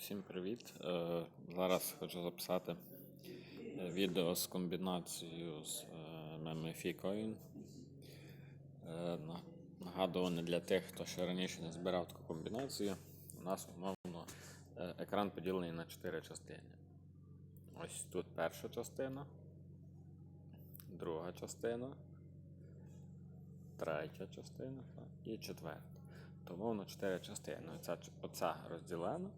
Всім привіт! Е, Зараз хочу записати е, відео з комбінацією з е, MMFI Coin. Нагадування для тих, хто ще раніше не збирав таку комбінацію. У нас умовно екран поділений на 4 частини. Ось тут перша частина, друга частина, третя частина і четверта. Тому на 4 частини. Оця, оця розділена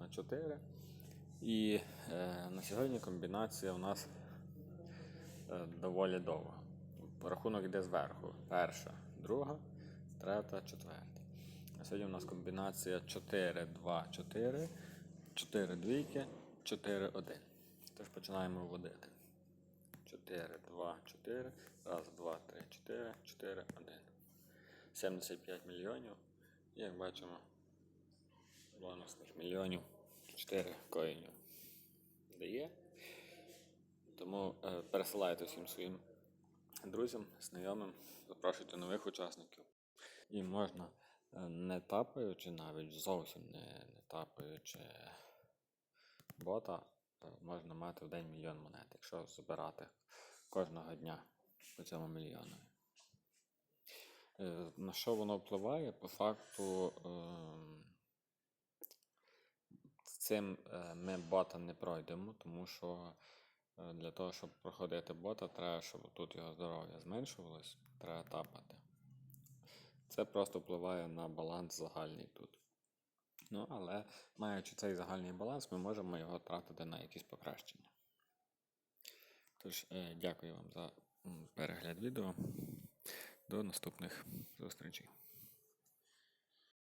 на 4. І е, на сьогодні комбінація у нас е, доволі довга. Рахунок йде зверху. Перша, друга, третя, четверта. А сьогодні у нас комбінація 4, 2, 4, 4 двійки, 4, 1. Тож починаємо вводити. 4, 2, 4, раз, два, три, 4, 4, 1. 75 мільйонів. І як бачимо, бонусних мільйонів 4 коїнів дає. Тому е, пересилайте всім своїм друзям, знайомим, запрошуйте нових учасників. І можна, е, не тапаючи, навіть зовсім не, не тапаючи бота, можна мати в день мільйон монет, якщо збирати кожного дня по цьому мільйону. Е, На що воно впливає? По факту ем, цим е, ми бота не пройдемо, тому що е, для того, щоб проходити бота, треба, щоб тут його здоров'я зменшувалось, треба тапати. Це просто впливає на баланс загальний тут. Ну, але маючи цей загальний баланс, ми можемо його тратити на якісь покращення. Тож, е, дякую вам за перегляд відео. До наступних зустрічей.